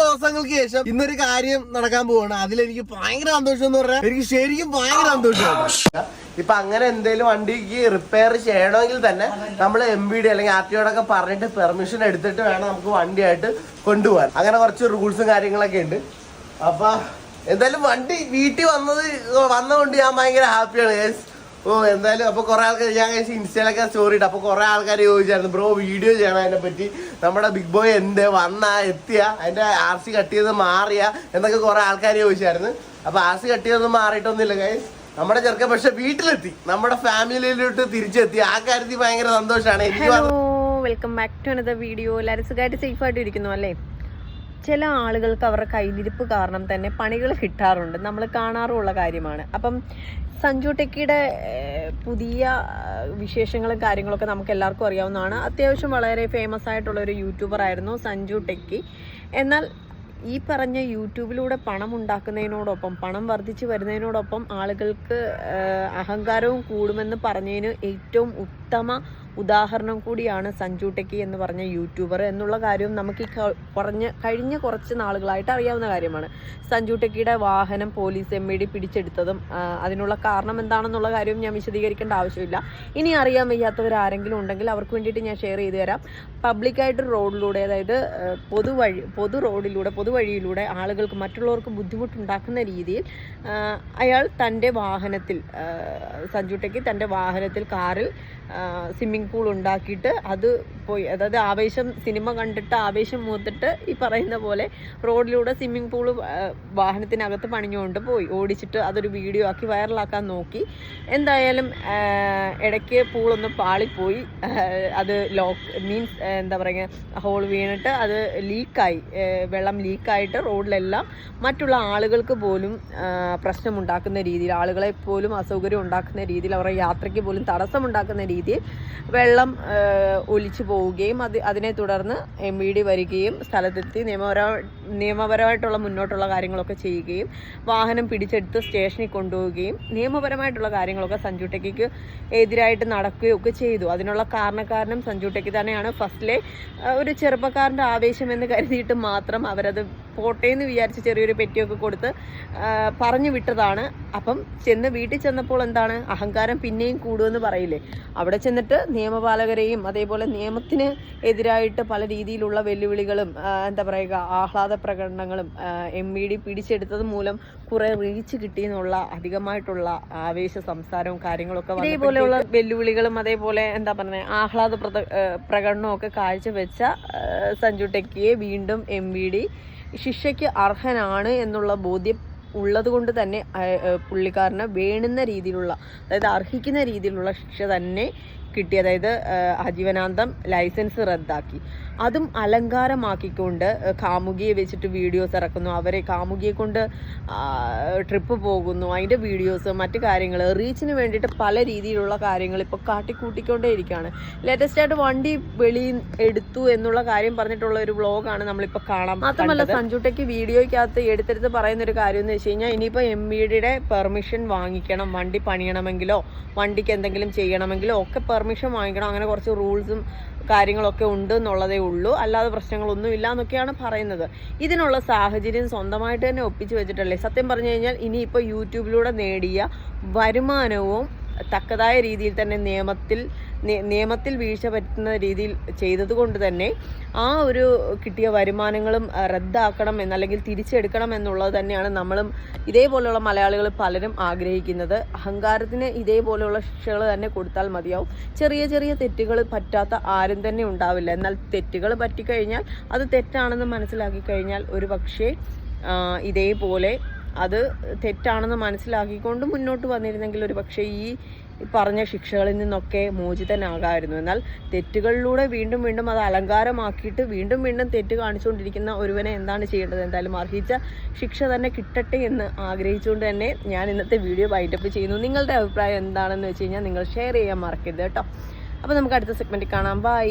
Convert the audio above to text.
ദിവസങ്ങൾക്ക് ശേഷം ഇന്നൊരു കാര്യം നടക്കാൻ പോവാണ്. അതിലെനിക്ക് ഭയങ്കര സന്തോഷം എന്ന് പറഞ്ഞാൽ എനിക്ക് ശരിക്കും ഭയങ്കര സന്തോഷമാണ് ഇപ്പൊ അങ്ങനെ എന്തെങ്കിലും വണ്ടിക്ക് റിപ്പയർ ചെയ്യണമെങ്കിൽ തന്നെ നമ്മൾ എം ബി ഡി അല്ലെങ്കിൽ ആർ ടി ഒക്കെ പറഞ്ഞിട്ട് പെർമിഷൻ എടുത്തിട്ട് വേണം നമുക്ക് വണ്ടിയായിട്ട് കൊണ്ടുപോകാൻ. അങ്ങനെ കുറച്ച് റൂൾസും കാര്യങ്ങളൊക്കെ ഉണ്ട്. അപ്പൊ എന്തായാലും വണ്ടി വീട്ടിൽ വന്നത് വന്നതുകൊണ്ട് ഞാൻ ഭയങ്കര ഹാപ്പിയാണ്. ഓ എന്തായാലും അപ്പൊ കുറെ ആൾക്കാർ ഞാൻ കഴിച്ച് ഇൻസ്റ്റയിലൊക്കെ സ്റ്റോറി ഇട്ട്. അപ്പൊ കുറെ ആൾക്കാർ ചോദിച്ചായിരുന്നു ബ്രോ വീഡിയോ ചെയ്യണം അതിനെ പറ്റി. നമ്മുടെ ബിഗ് ബോയ് എന്ത്? വന്ന എത്തിയ? അതിന്റെ ആർ സി കട്ട് ചെയ്ത് മാറിയ? എന്നൊക്കെ കുറെ ആൾക്കാർ ചോദിച്ചായിരുന്നു. അപ്പൊ ആർ സി കട്ട് ചെയ്തൊന്നും മാറിയിട്ടൊന്നുമില്ല ഗൈസ് നമ്മുടെ ചെറുക്കൻ പക്ഷെ വീട്ടിലെത്തി. നമ്മുടെ ഫാമിലിയിലോട്ട് തിരിച്ചെത്തി. ആ കാര്യത്തിൽ ഭയങ്കര സന്തോഷമാണ് എനിക്ക് welcome back to another video എല്ലാവരും സുഖമായിട്ട് സേഫ് ആയിട്ട് ഇരിക്കുന്നു അല്ലേ? ചില ആളുകൾക്ക് അവരുടെ കയ്യിലിരിപ്പ് കാരണം തന്നെ പണികൾ കിട്ടാറുണ്ട്. നമ്മൾ കാണാറുമുള്ള കാര്യമാണ്. അപ്പം സഞ്ജു ടെക്കിയുടെ പുതിയ വിശേഷങ്ങളും കാര്യങ്ങളൊക്കെ നമുക്ക് എല്ലാവർക്കും അറിയാവുന്നതാണ്. അത്യാവശ്യം വളരെ ഫേമസ് ആയിട്ടുള്ള ഒരു യൂട്യൂബർ ആയിരുന്നു സഞ്ജു ടെക്കി എന്നാൽ ഈ പറഞ്ഞ യൂട്യൂബിലൂടെ പണം ഉണ്ടാക്കുന്നതിനോടൊപ്പം പണം വർദ്ധിച്ചു വരുന്നതിനോടൊപ്പം ആളുകൾക്ക് അഹങ്കാരവും കൂടുമെന്ന് പറഞ്ഞതിന് ഏറ്റവും ഉത്തമ ഉദാഹരണം കൂടിയാണ് സഞ്ജു ടെക്കി എന്ന് പറഞ്ഞ യൂട്യൂബർ എന്നുള്ള കാര്യവും നമുക്ക് ഈ കുറഞ്ഞ കഴിഞ്ഞ കുറച്ച് നാളുകളായിട്ട് അറിയാവുന്ന കാര്യമാണ്. സഞ്ജു ടെക്കിയുടെ വാഹനം പോലീസ് എം ഇ ഡി പിടിച്ചെടുത്തതും അതിനുള്ള കാരണം എന്താണെന്നുള്ള കാര്യവും ഞാൻ വിശദീകരിക്കേണ്ട ആവശ്യമില്ല. ഇനി അറിയാൻ വയ്യാത്തവർ ആരെങ്കിലും ഉണ്ടെങ്കിൽ അവർക്ക് വേണ്ടിയിട്ട് ഞാൻ ഷെയർ ചെയ്തു തരാം. പബ്ലിക്കായിട്ട് റോഡിലൂടെ അതായത് പൊതുവഴി പൊതു റോഡിലൂടെ പൊതുവഴിയിലൂടെ ആളുകൾക്ക് മറ്റുള്ളവർക്ക് ബുദ്ധിമുട്ടുണ്ടാക്കുന്ന രീതിയിൽ അയാൾ തന്റെ വാഹനത്തിൽ സഞ്ജു ടെക്കി തന്റെ വാഹനത്തിൽ കാറിൽ സ്വിമ്മിംഗ് പൂൾ ഉണ്ടാക്കിയിട്ട് അത് പോയി. അതായത് ആവേശം സിനിമ കണ്ടിട്ട് ആവേശം മൂത്തിട്ട് ഈ പറയുന്ന പോലെ റോഡിലൂടെ സ്വിമ്മിംഗ് പൂൾ വാഹനത്തിനകത്ത് പണിഞ്ഞുകൊണ്ട് പോയി. ഓടിച്ചിട്ട് അതൊരു വീഡിയോ ആക്കി വൈറലാക്കാൻ നോക്കി. എന്തായാലും ഇടയ്ക്ക് പൂളൊന്ന് പാളിപ്പോയി. അത് ലോക്ക് മീൻസ് എന്താ പറയുക ഹോൾ വീണിട്ട് അത് ലീക്കായി വെള്ളം ലീക്കായിട്ട് റോഡിലെല്ലാം മറ്റുള്ള ആളുകൾക്ക് പോലും പ്രശ്നമുണ്ടാക്കുന്ന രീതിയിൽ ആളുകളെ പോലും അസൗകര്യം ഉണ്ടാക്കുന്ന രീതിയിൽ അവരുടെ യാത്രയ്ക്ക് പോലും തടസ്സമുണ്ടാക്കുന്ന രീതിയിൽ വെള്ളം ഒലിച്ചു പോവുകയും അത് അതിനെ തുടർന്ന് എം വി ഡി വരികയും സ്ഥലത്തെത്തി നിയമപര നിയമപരമായിട്ടുള്ള മുന്നോട്ടുള്ള കാര്യങ്ങളൊക്കെ ചെയ്യുകയും വാഹനം പിടിച്ചെടുത്ത് സ്റ്റേഷനിൽ കൊണ്ടുപോവുകയും നിയമപരമായിട്ടുള്ള കാര്യങ്ങളൊക്കെ സഞ്ജു എതിരായിട്ട് നടക്കുകയും ഒക്കെ ചെയ്തു. അതിനുള്ള കാരണക്കാരനും സഞ്ജു തന്നെയാണ്. ഫസ്റ്റിലെ ഒരു ചെറുപ്പക്കാരന്റെ ആവേശം എന്ന് കരുതിയിട്ട് മാത്രം അവരത് പോട്ടേന്ന് വിചാരിച്ച് ചെറിയൊരു പെറ്റിയൊക്കെ കൊടുത്ത് പറഞ്ഞു വിട്ടതാണ്. അപ്പം ചെന്ന് വീട്ടിൽ ചെന്നപ്പോൾ എന്താണ്? അഹങ്കാരം പിന്നെയും കൂടുമെന്ന് പറയില്ലേ? അവിടെ ചെന്നിട്ട് നിയമപാലകരെയും അതേപോലെ നിയമത്തിന് എതിരായിട്ട് പല രീതിയിലുള്ള വെല്ലുവിളികളും എന്താ പറയുക ആഹ്ലാദ പ്രകടനങ്ങളും എം ഇ ഡി പിടിച്ചെടുത്തത് മൂലം കുറെ റീച്ച് കിട്ടിയെന്നുള്ള അധികമായിട്ടുള്ള ആവേശ സംസാരവും കാര്യങ്ങളൊക്കെ ഇതേപോലെയുള്ള വെല്ലുവിളികളും അതേപോലെ എന്താ പറയുക ആഹ്ലാദ ഒക്കെ കാഴ്ചവെച്ച സഞ്ജു ടെക്കിയെ വീണ്ടും എം വി ഡി ശിക്ഷയ്ക്ക് അർഹനാണ് എന്നുള്ള ബോധ്യം ഉള്ളത് കൊണ്ട് തന്നെ പുള്ളിക്കാരന് വേണുന്ന രീതിയിലുള്ള അതായത് അർഹിക്കുന്ന രീതിയിലുള്ള ശിക്ഷ തന്നെ കിട്ടി അതായത് ആജീവനാന്തം ലൈസൻസ് റദ്ദാക്കി. അതും അലങ്കാരമാക്കിക്കൊണ്ട് കാമുകിയെ വെച്ചിട്ട് വീഡിയോസ് ഇറക്കുന്നു. അവരെ കാമുകിയെ കൊണ്ട് ട്രിപ്പ് പോകുന്നു. അതിന്റെ വീഡിയോസ് മറ്റു കാര്യങ്ങൾ റീച്ചിന് വേണ്ടിയിട്ട് പല രീതിയിലുള്ള കാര്യങ്ങൾ ഇപ്പോൾ കാട്ടിക്കൂട്ടിക്കൊണ്ടേ ഇരിക്കുകയാണ് ലേറ്റസ്റ്റ് ആയിട്ട് വണ്ടി വെളിയിൽ എടുത്തു എന്നുള്ള കാര്യം പറഞ്ഞിട്ടുള്ള ഒരു വ്ളോഗാണ് നമ്മളിപ്പോൾ കാണാൻ മാത്രമല്ല സഞ്ജുട്ടയ്ക്ക് വീഡിയോയ്ക്കകത്ത് എടുത്തെടുത്ത് പറയുന്ന ഒരു കാര്യം എന്ന് വെച്ച് കഴിഞ്ഞാൽ ഇനിയിപ്പോൾ എം വിയുടെ ഡിയുടെ പെർമിഷൻ വാങ്ങിക്കണം വണ്ടി പണിയണമെങ്കിലോ വണ്ടിക്ക് എന്തെങ്കിലും ചെയ്യണമെങ്കിലോ ഒക്കെ പെർമിഷൻ വാങ്ങിക്കണം. അങ്ങനെ കുറച്ച് റൂൾസും കാര്യങ്ങളൊക്കെ ഉണ്ട് എന്നുള്ളതേ ഉള്ളൂ. അല്ലാതെ പ്രശ്നങ്ങളൊന്നും ഇല്ല എന്നൊക്കെയാണ് പറയുന്നത്. ഇതിനുള്ള സാഹചര്യം സ്വന്തമായിട്ട് തന്നെ ഒപ്പിച്ചു വെച്ചിട്ടല്ലേ? സത്യം പറഞ്ഞു കഴിഞ്ഞാൽ ഇനിയിപ്പോൾ യൂട്യൂബിലൂടെ നേടിയ വരുമാനവും തക്കതായ രീതിയിൽ തന്നെ നിയമത്തിൽ നിയമത്തിൽ വീഴ്ച പറ്റുന്ന രീതിയിൽ ചെയ്തതുകൊണ്ട് തന്നെ ആ ഒരു കിട്ടിയ വരുമാനങ്ങളും റദ്ദാക്കണം എന്നല്ലെങ്കിൽ തിരിച്ചെടുക്കണം എന്നുള്ളത് തന്നെയാണ് നമ്മളും ഇതേപോലെയുള്ള മലയാളികൾ പലരും ആഗ്രഹിക്കുന്നത്. അഹങ്കാരത്തിന് ഇതേപോലെയുള്ള ശിക്ഷകൾ തന്നെ കൊടുത്താൽ മതിയാവും. ചെറിയ ചെറിയ തെറ്റുകൾ പറ്റാത്ത ആരും തന്നെ ഉണ്ടാവില്ല. എന്നാൽ തെറ്റുകൾ പറ്റിക്കഴിഞ്ഞാൽ അത് തെറ്റാണെന്ന് മനസ്സിലാക്കി കഴിഞ്ഞാൽ ഒരു പക്ഷേ ഇതേപോലെ അത് തെറ്റാണെന്ന് മനസ്സിലാക്കിക്കൊണ്ട് മുന്നോട്ട് വന്നിരുന്നെങ്കിൽ ഒരു പക്ഷേ ഈ പറഞ്ഞ ശിക്ഷകളിൽ നിന്നൊക്കെ മോചിതനാകാമായിരുന്നു എന്നാൽ തെറ്റുകളിലൂടെ വീണ്ടും വീണ്ടും അത് അലങ്കാരമാക്കിയിട്ട് വീണ്ടും വീണ്ടും തെറ്റ് കാണിച്ചുകൊണ്ടിരിക്കുന്ന ഒരുവനെ എന്താണ് ചെയ്യേണ്ടത്? എന്തായാലും അർഹിച്ച ശിക്ഷ തന്നെ കിട്ടട്ടെ എന്ന് ആഗ്രഹിച്ചുകൊണ്ട് തന്നെ ഞാൻ ഇന്നത്തെ വീഡിയോ വൈൻഡപ്പ് ചെയ്യുന്നു. നിങ്ങളുടെ അഭിപ്രായം എന്താണെന്ന് വെച്ച് കഴിഞ്ഞാൽ നിങ്ങൾ ഷെയർ ചെയ്യാൻ മറക്കരുത് കേട്ടോ. അപ്പോൾ നമുക്ക് അടുത്ത സെഗ്മെന്റിൽ കാണാം. ബൈ